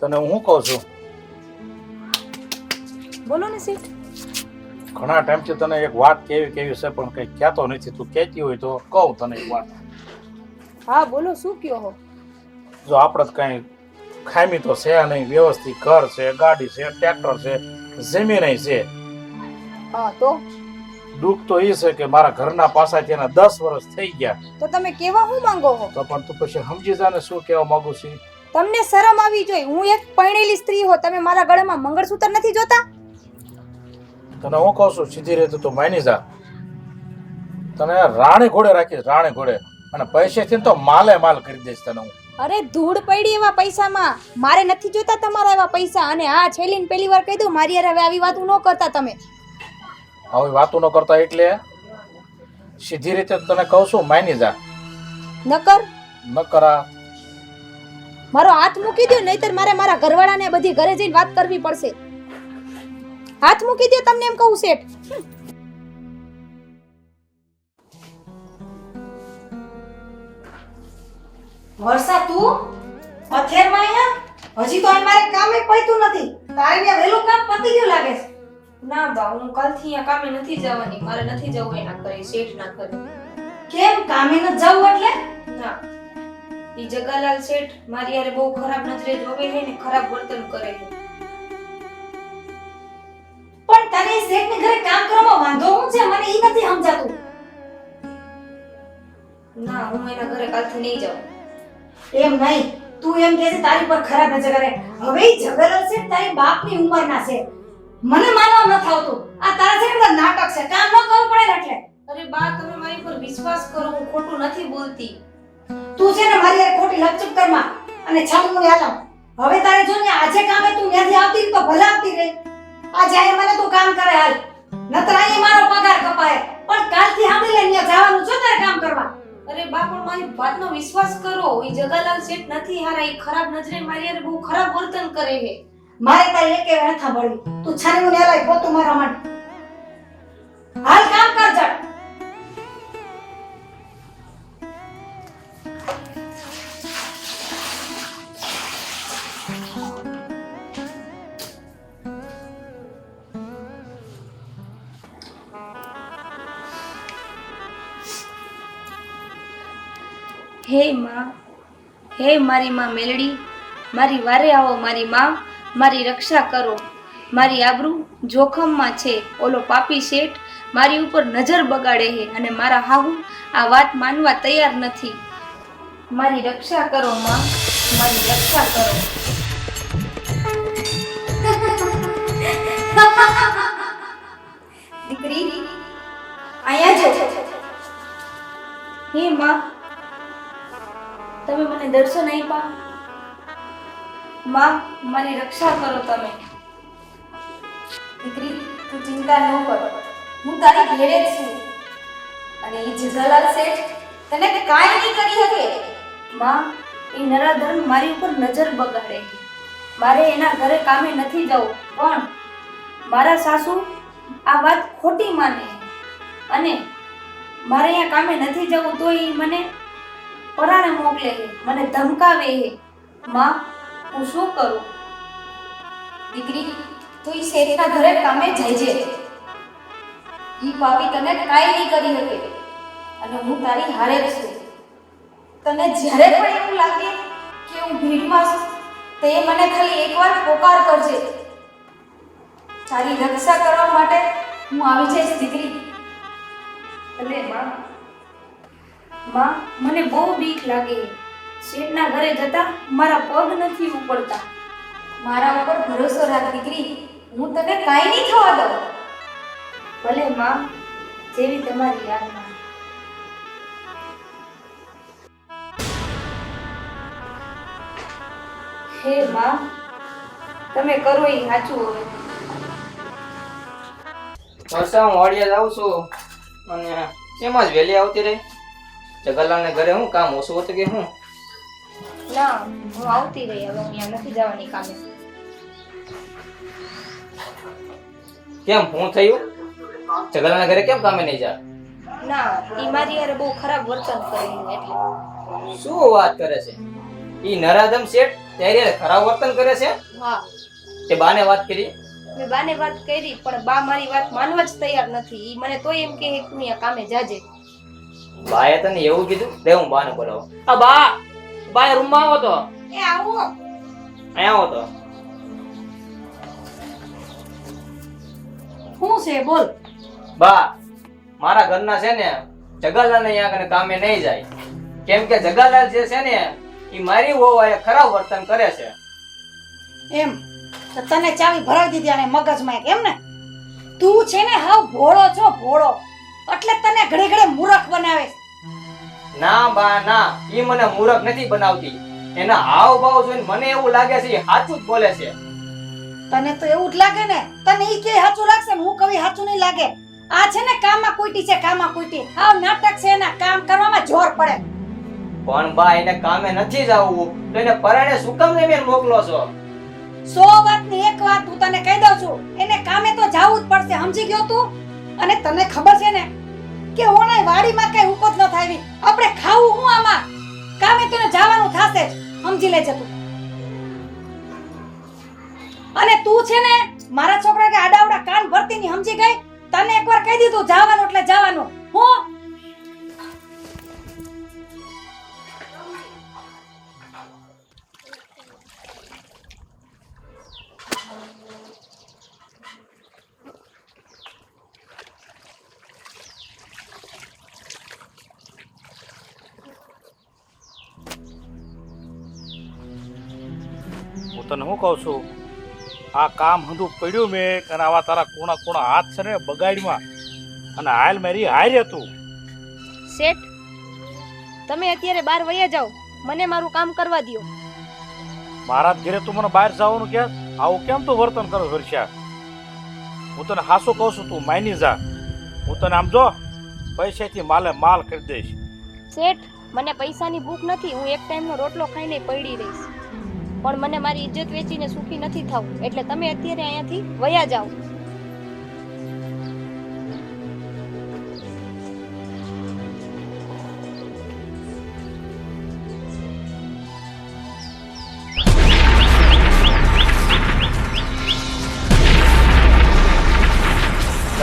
તને હું કહું છું? બોલો ને શેઠ. ઘણા ટાઈમથી તને એક વાત કેવી કેવી છે પણ કંઈ કહેતો નથી. તું કહેતી હોય તો કહું તને એક વાત. હા બોલો શું કયો હો? જો આપણે કાંઈ ખામી તો છે નહીં વ્યવસ્થિત ઘર છે ગાડી છે ટ્રેક્ટર છે જમીન છે. હા તો? દુઃખ તો એ છે કે મારા ઘરના પાસાથી એના દસ વર્ષ થઈ ગયા. તો તમે કેવા હું માંગો હો? તો પણ તું પછી સમજી જા ને શું કહેવા માંગુ છું. તમને શરમ આવી જોઈએ હું એક પરણેલી સ્ત્રી હો તમે મારા ગળામાં મંગળસૂત્ર નથી જોતા? તને હું કહું છું સીધી રીતે તું માની જા. તને રાણે ઘોડે રાખીશ રાણે ઘોડે. અને પૈસેથી તો માલે માલ કરી દઈશ તને હું. અરે ધૂળ પડી એવા પૈસામાં. મારે નથી જોતા તમારા એવા પૈસા. અને આ છેલ્લી ને પહેલી વાર કહી દઉં મારી હારે હવે આવી વાતો ન કરતા તમે. આવી વાતો ન કરતા એટલે સીધી રીતે તને કહું છું માની જા. નકર ન કરા. મારો હાથ મૂકી દો નહીતર મારે મારા ઘરવાળાને બધી ઘરે જઈને વાત કરવી પડશે. હાથ મૂકી દો તમને એમ કહું શેઠ. વર્ષા તું? પથેરમાં અહીંયા? હજી તો અહીં મારે કામે પૈતું નથી. તારે ત્યાં વહેલું કામ પતી ગયું લાગે છે. ના બા હું કાલથી અહીંયા કામે નથી જવાની. મારે નથી જવું એના ઘરે શેઠ ના ઘરે. કેમ કામે ન જવું એટલે? ના. ઈ જગાલાલ શેઠ મારી યારે બહુ ખરાબ નજરે જોવે હે ને ખરાબ વર્તન કરે છે. પણ તને શેઠને ઘરે કામ કરવામાં વાંધો હું છે? મને ઈ નથી સમજાતું. ના, હું એના ઘરે કાલથી નહીં જાઉં. એમ નહીં. તું એમ કહે છે તારી પર ખરાબ નજર કરે. હવે ઝઘડો છે તારી બાપની ઉંમરના છે. મને માનવા ન થાવતું આ તારા છે ને નાટક છે. કામ ન કરવું પડે એટલે. અરે બા, તમે મારી પર વિશ્વાસ કરો, હું ખોટું નથી બોલતી. તું છે ને મારી હારે ખોટી લપચપ કરમાં અને છામું આલમ હવે તારે જો ને આજે કામે તું ત્યાંથી આવતી તો ભલે આવતી રે આજે આય મને તું કામ કરે હાલ. નતર આય મારો પગાર કપાય. પણ કાલથી સાંભળી લઈને જવાનું છો તારે કામ કરવા. અરે બા પણ મારી વાતનો વિશ્વાસ કરો. ઈ જગાલાલ શેઠ નથી હારા. ઈ ખરાબ નજરે મારી હારે બહુ ખરાબ વર્તન કરે છે. મારે તારે એક નથી સાંભળવી તું છાનું ને લાય પોતું મારા માટે. હાલ કામ હે માં, હે મારી માં મેલડી, મારી વારે આવો મારી માં, મારી રક્ષા કરો. મારી આબરૂ જોખમમાં છે, ઓલો પાપી શેઠ મારી ઉપર નજર બગાડે છે અને મારા હાહુ આ વાત માનવા તૈયાર નથી. મારી રક્ષા કરો માં, મારી રક્ષા કરો. દીકરી, અહીંયા જો હે. માં તમે મને દર્શન આપ્યા? માં મારી રક્ષા કરો તમે. દીકરી, તું ચિંતા ન કર. હું તારી ઘેરે જ છું. અને એ જલાલ શેઠ, તને કાંઈ નહીં કરી શકે. માં, એ નરાધન મારી ઉપર નજર બગાડે. મારે એના ઘરે કામે નથી જવું, પણ મારા સાસુ આ વાત ખોટી માને. અને મારે અહીંયા કામે નથી જવું, તો એ મને પરાણે મોકલે હે મને ધમકાવે હે માં, હું શું કરું? દીકરી, તું ઈ શેઠના ઘરે કામે જઈ છે ઈ પાપી તને કાંઈ નહીં કરી શકે. અને હું તારી હારે જ છું. તને જ્યારે પણ એવું લાગે કે હું ભીડમાં છું, તે મને ખાલી એકવાર પોકાર કરજે. તારી રક્ષા કરવા માટે હું આવી જઈશ, દીકરી. ભલે માં માં, મને બહુ બીક લાગે. શેઠના ઘરે જતા મારા પગ નથી ઉપડતા. મારા ઉપર ભરોસો રાખ દીકરી, હું તને કાંઈ નહીં થવા દઉં. ભલે માં, જેવી તમારી યાદમાં. હે માં, તમે કરો એ સાચું હવે. વર્ષા હું વાડિયા જાઉં છું. અને એમાં જ વહેલી આવતી રહી? જગલાલને ઘરે હું? કામ ઓછું હતું કે હું? ના હું આવતી રહી. હવે હું અહીંયા નથી જવાની કામે. કેમ? હું થયું? જગલાના ઘરે કેમ કામે નહીં જા ના ઈ મારી હારે બહુ ખરાબ વર્તન કરે છે એટલે. શું વાત કરે છે? ઈ નરાધમ શેઠ ત્યારે ખરાબ વર્તન કરે છે? હા. તે બાને વાત કરી? મેં બાને વાત કરી પણ બા મારી વાત માનવા જ તૈયાર નથી. ઈ મને તોય એમ કે તું અહીંયા કામે જાજે. બાએ તને એવું કીધું? લે હું બાને બોલાવો. આ બા બા રૂમમાં આવો તો. એ આવો. અહીંયા આવો તો. શું છે? બોલ. બા મારા ઘરના છે ને જગાલાલ ને અહીંયા કને કામે નહીં જાય. કેમ કે જગાલાલ જે છે ને એ મારી હોવા એ ખરાબ વર્તન કરે છે. એમ? તો તને ચાવી ભરાવી દીધી આને મગજમાં એક, એમ ને? તું છે ને હાવ ભોળો છો ભોળો. એટલે તને ઘડે ઘડે મૂરખ બનાવે ના બા ના. ઈ મને મૂરખ નથી બનાવતી. એના હાવ ભાવ જોઈને મને એવું લાગે છે સાચું જ બોલે છે. તને તો એવું જ લાગે ને? તને ઈ કે સાચું લાગશે ને? હું કવિ સાચું નહીં લાગે. આ છે ને કામમાં કોઈટી છે કામમાં કુઈટી હાવ નાટક છે એના. કામ કરવામાં જોર પડે. પણ બા એને કામે નથી જવું. તો એને પરાણે શું કામ ને મોકલો છો? સો વાતની એક વાત હું તને કહી દઉં છું. એને કામે તો જાવું જ પડશે. સમજી ગયો તું? અને તને ખબર છે ને કે ઓને વાડીમાં કઈ ઉપજ ન થાય આપણે ખાવું હું આમાં? કામે તને જવાનું થાશે સમજી લેજે તું. અને તું છે ને, મારા છોકરા કે આડાવડા કાન ભરતી ની સમજી ગઈ? તને એકવાર કહી દીધું, જવાનું એટલે જવાનું. હું હું તને શું કહું છું? આ કામ હંધું પડ્યું મેં અને આવા તારા કોણા કોણા હાથ છે ને બગાડમાં અને હાલ મારી હાર તું. શેઠ તમે અત્યારે બહાર વયા જાઓ. મને મારું કામ કરવા દ્યો. મારા ઘરે તું મને બહાર જવાનું કે? આવું કેમ તું વર્તન કરો હર્ષ્યા હું તને હાસું કહું છું તું માની જા. હું તને આમ જો પૈસાથી માલે માલ કરી દઈશ. શેઠ મને પૈસાની ભૂખ નથી. હું એક ટાઈમનો રોટલો ખાઈને પડી રહીશ. પણ મને મારી ઇજ્જત વેચીને સુખી નથી થવું. એટલે તમે અત્યારે અહીંયાથી વયા જાઓ.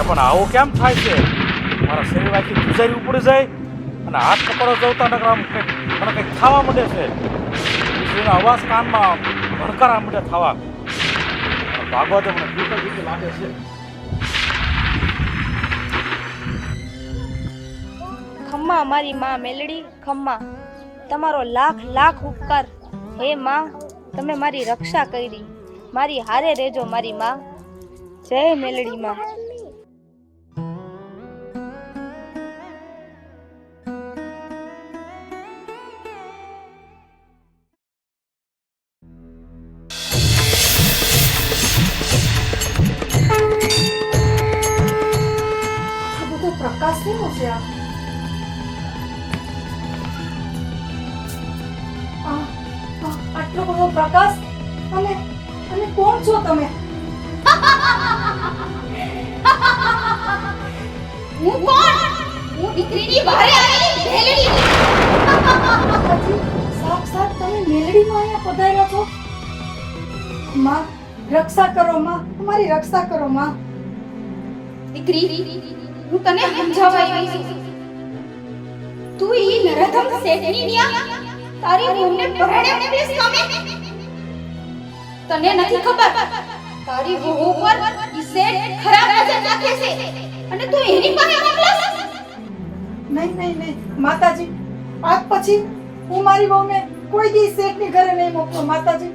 પણ આવું કેમ થાય છે? મારા શરીર આખી ગુજારી ઉપડી જાય અને હાથ પકડો જવતા નકર આમ કંઈક મને કંઈક ખાવા મળે છે. વીજળીનો અવાજ કાનમાં ભણકારા માટે થવા. ભાગવતે મને બીક જ લાગે છે. ખમ્મા, મારી માં મેલડી, ખમ્મા. તમારો લાખ લાખ ઉપકાર. હે માં, તમે મારી રક્ષા કરી. મારી હારે રહેજો, મારી માં. જય મેલડી માં. પ્રકાશ કેવો આ આ- આ- આટલો બધો પ્રકાશ અને અને કોણ છો તમે હું કોણ હું દીકરીની બહાર આવેલી માતાજી, સાક્ષાત તમે મેલડીમાં અહીંયા પધાર્યા છો. માં રક્ષા કરો માં. અમારી રક્ષા કરો માં. દીકરી. હું તને સમજાવવા આવી છું. તું ઈ નરધમ શેઠની ન્યા? તારી વહુને પરણે મોકલીશ તમે? તને નથી ખબર? તારી વહુ પર ઈ શેઠ ખરાબ નજર નાખે છે. અને તું એની પાસે મોકલાસ નહીં નહીં નહીં, માતાજી. આજ પછી હું મારી વહુને કોઈ દી શેઠની ઘરે નહીં મોકલું, માતાજી.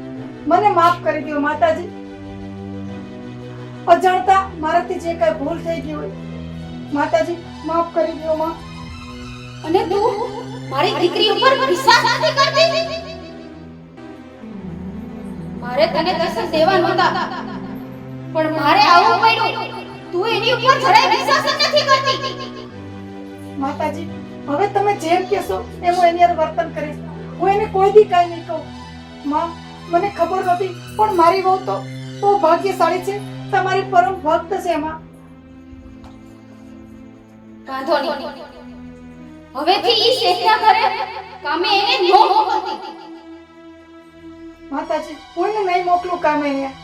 મને માફ કરી દો માતાજી. અજાણતા મારાથી જે કઈ ભૂલ થઈ ગઈ હોય માતાજી માફ કરી દો માં. અને તું? મારી દીકરી ઉપર વિશ્વાસ નથી કરતી? મારે તને દર્શન દેવા નહોતા. પણ મારે આવું પડ્યું. તું એની ઉપર જરાય વિશ્વાસ નથી કરતી. માતાજી હવે તમે જેમ કહેશો એમ હું એની અંદર વર્તન કરીશ. હું એને કોઈ દી કાંઈ નહીં કહું. માં મને ખબર નથી પણ મારી વહુ તો બહુ ભાગ્યશાળી છે. તમારી પરમ ભક્ત છે એમાં વાંધો નહીં. હવેથી ઈ શેઠના ઘરે કામે એને નો મોકલતી. માતાજી, કોઈને નહીં મોકલું કામે અહીંયા?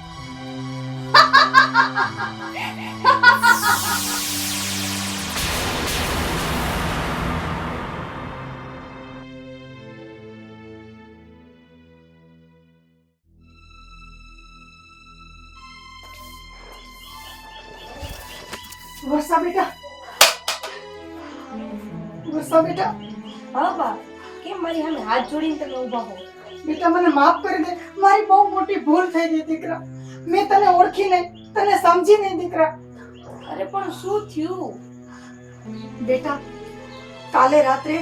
વર્ષા બેટા વર્ષા બેટા? હા બા કેમ મારી સામે હાથ જોડીને તમે ઊભા હો? બેટા મને માફ કરી દે. મારી બહુ મોટી ભૂલ થઈ ગઈ દીકરા. મેં તને ઓળખી નહીં તને સમજી નહીં દીકરા. અરે પણ શું થયું? બેટા કાલે રાત્રે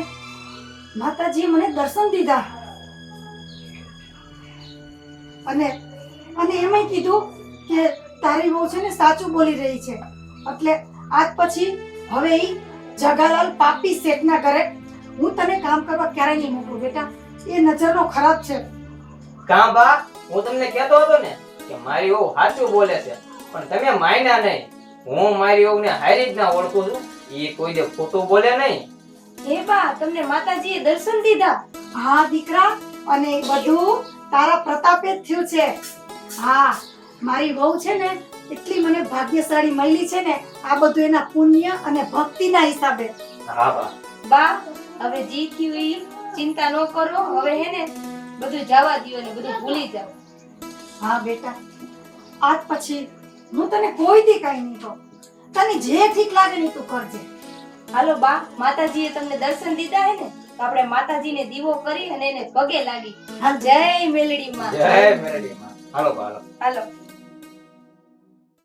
માતાજીએ મને દર્શન દીધા. અને અને એમાંય કીધું કે તારી બહુ છે ને સાચું બોલી રહી છે. એટલે આજ પછી હવે ઈ જગાલાલ પાપી શેઠના ઘરે. હું તને કામ કરવા ક્યારે નહીં મોકલું બેટા. એ નજરનો ખરાબ છે. કાં બા? હું તમને કહેતો હતો ને કે મારી ઓવ સાચું બોલે છે પણ તમે માયના નહીં. હું મારી ઓવને હારી જ ના ઓળખું છું એ કોઈ દે ખોટું બોલે નહીં. હે બા તમને માતાજીએ દર્શન દીધા. હા દીકરા અને બધું તારા પ્રતાપે જ થયું છે. હા મારી વહુ છે ને એટલી મને ભાગ્યશાળી મળી છે ને આ બધું એના પુણ્ય અને ભક્તિના હિસાબે. બા બા હવે જી થયું ચિંતા ન કરો હવે હે ને બધું જવા દો ને બધું ભૂલી જાઓ. હા બેટા. આજ પછી હું તને કોઈ દી કઈ નહીં કહું. તને જે ઠીક લાગે ને તું કરજે. હાલો બા માતાજીએ તમને દર્શન દીધા હે ને તો આપણે માતાજીને દીવો કરી અને એને પગે લાગી. જય મેલડી માં. જય મેલડી માં. હાલો બા હાલો. હાલો.